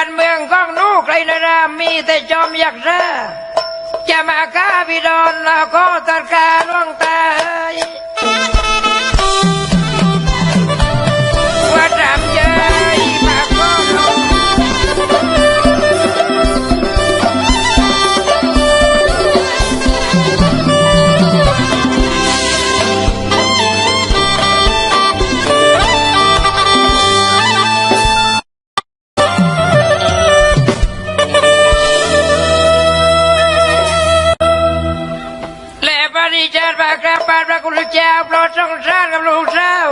านเมืองของหนูใครนะรามีแต่จอมยักษ์ราจะมาฆ่าพี่ดอนเราก็ตัดการล่วงาโปรดทรงสารกับลูกสาว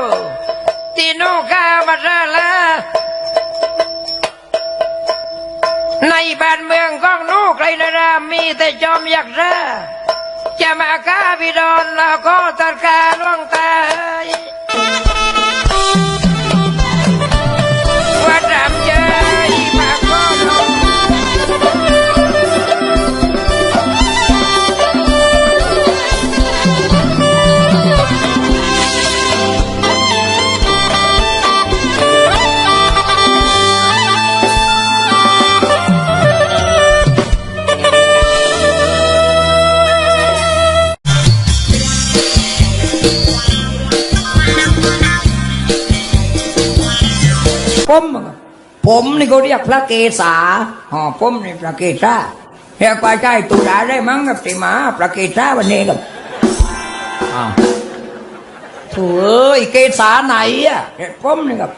ที่หนูข้ามาซาลาในบ้านเมืองของนูใครนะรามีแต่จอมยักษ์ราจะมาฆ่าพิดอนเราก็ตัดการล่วงตาย ผมผมนี่เขาเรียกพระเกศาอ๋อผมนี่พระเกศาเรียกว่าใช่ตุลาได้มั้งกับติมาพระเกศาวันนี้กับอ้าวโถ่เอ้ยเกศาไหนอะเรียกผมนี่กับ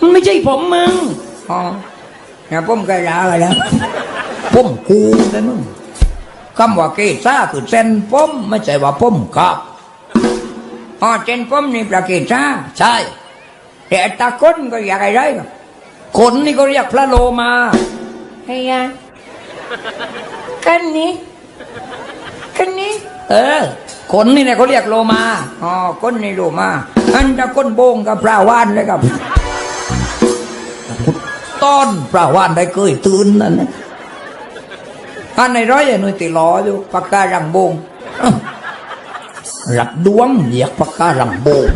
มันไม่ใช่ผมมึงอ๋อเนี่ยผมเกศาอะไรนะผมกูนะมึงคำว่าเกศาคือเส้นผมไม่ใช่ว่าผมครับอ๋อเส้นผมนี่พระเกศาใช่ แต่ตาคนก็อยากอะไรกับคนนี่ก็เรียกพระโลมาไอ้ยากันนี้กันนี้เออคนนี่เนี่ยเขาเรียกโลมาอ๋อคนนี่โลมาอันจะคนโบงกับพระวานเลยครับต้อนพระวานได้เคยตื่นนั่นนะอันในร้อยหน่วยติลออยู่ปากการังโบงอ้าวหลักดวงเรียกปากการังโบง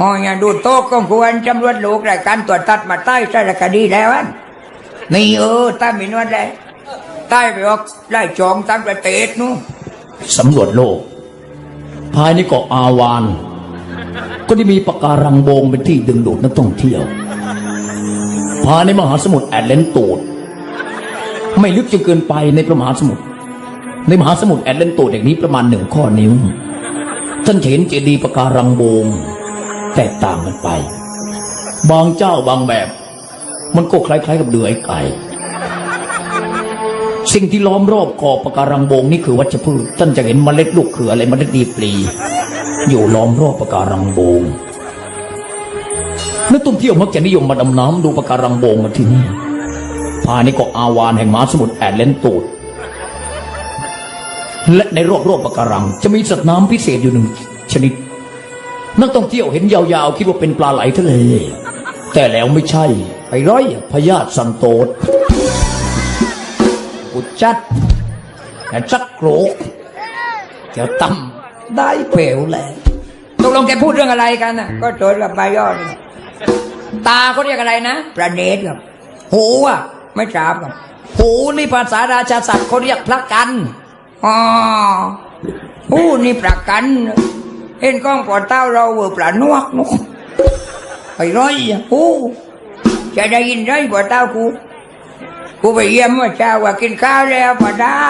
อ๋ออย่าดูโต๊ะก็ควรจำรวจลูกรายการตรวจตัดมาใต้สารคดีแล้วอันนี่เออใต้มีนวดได้ใต้ไปออกไล่จองตั้งประเทศนู้นสำรวจโลก ภายในเกาะอาวาน ก็ได้มีปะการังโบงเป็นที่ดึงดูดนักท่องเที่ยว ภายในมหาสมุทรแอตแลนตูด ไม่ลึกจนเกินไปในพระมหาสมุทร ในมหาสมุทรแอตแลนตูดแห่งนี้ประมาณหนึ่งข้อนิ้ว ท่านเห็นเจดีย์ปะการังโบง แตกต่างกันไป บางเจ้าบางแบบ มันก็คล้าย ๆ กับเดือยไก่สิ่งที่ล้อมรอบขอบปะการังโบงนี่คือวัชพืชท่านจะเห็นเมล็ดลูกเขืออะไรเมล็ดดีปลีอยู่ล้อมรอบประการังโบงนักท่องเที่ยวมักจะนิยมมาดำน้ำดูประการังโบงกันที่นี่ภายในเกาะอาวานแห่งมหาสมุทรแอตแลนตูดและในรอบๆปะการัง จะมีสัตว์น้ำพิเศษอยู่หนึ่งชนิด นักท่องเที่ยวเห็นยาวๆ คิดว่าเป็นปลาไหลทะเล แต่แล้วไม่ใช่ ไอ้ร้อยพญาตสันโตษกูจัดแต่สักโกรกเดี๋ยวตั้มได้เปลวแหละตกลงแกพูดเรื่องอะไรกันนะก็โจทย์กับใบย่อนี่ตาเขาเรียกอะไรนะ ประเนตครับ หูอะ ไม่ทราบครับ หูนี่ภาษาราชาศัพท์เขาเรียกพระกันอ๋อหูนี่ประกัน เห็นกล้องปอดเต้าเราเวอร์ปลานวกนุกไอ้ร้อยอะหูจะได้ยินได้ปอดเต้ากูกูไปเยี่ยมเมื่อเช้าว่ากินข้าวแล้วปอดเต้า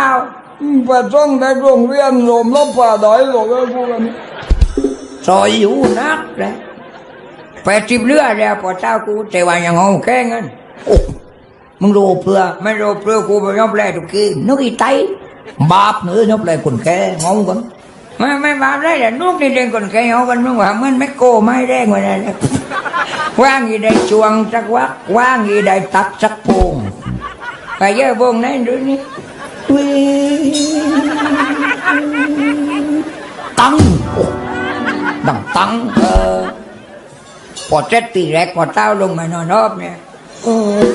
ไปจ้องได้โรงเรียนโยมลบป่าได้หรอกไอ้พวกนั้นซอยอยู่นักเลยแปดสิบเรือแล้วปอดเต้ากูแต่ว่ายังงงแค่เงินโอ้มึงรู้เพื่อไม่รู้เพื่อกูไปยอบแลทุกทีนึกอีไตบาปเนื้อยอบแลคนแก่งงกัน ไม่ไม่บาปได้แต่นุกนี่เด็กคนแก่เอากันมึงว่ามันไม่โกไม่แรงว่านั้นว่างอีได้จวงสักวักว่างอีได้ตักสักโพงไปเยอะวงนั้นดูนี่ตังโอ้ดังตั้งเออพอเจ็ดตีแรกพอเต้าลงมานอนรอบเนี่ยเออ